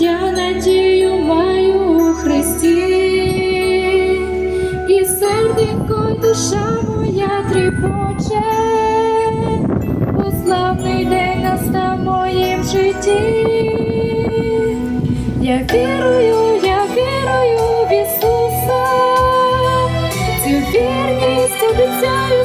я надію маю у Христі, і серденько душа моя трепоче, у славний день настав в моїм житті. Я вірую, я вірую в Ісуса, цю вірність обіцяю.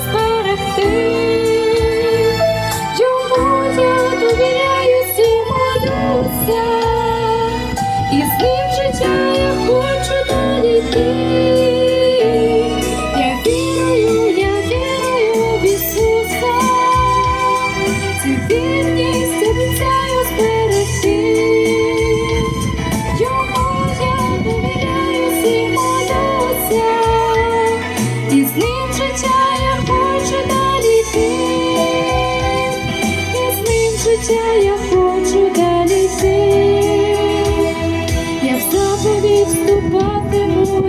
Вірність обіцяю зберегти. Йому я довіряюсь і молюся, і з ним життя я хочу далі. І з ним життя я хочу далі. Я в заповідь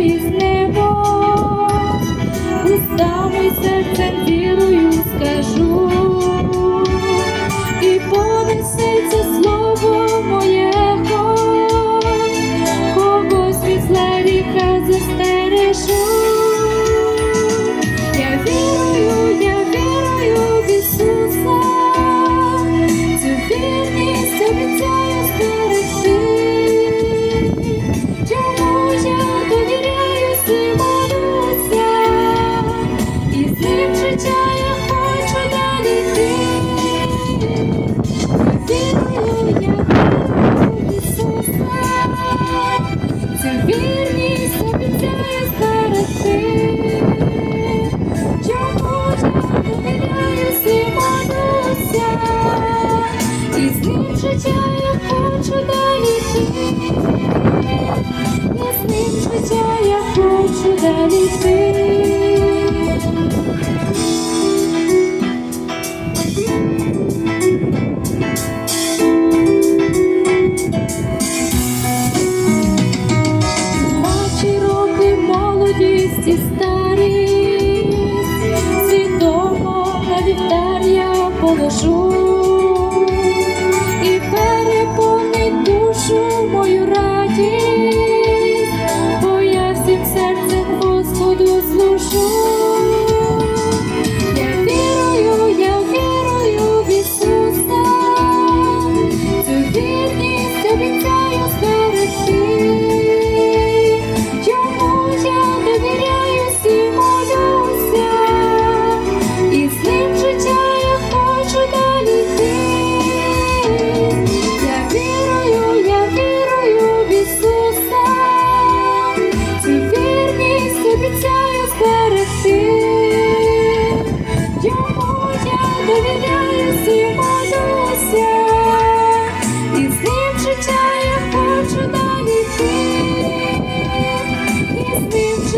із неба, устами серцем вірою і життя я хочу далі йти. І з ним життя я хочу далі йти. Наші роки молодість старість, свідомо на вівтар я положу душу мою радість,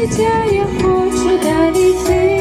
життя я хочу далі йти.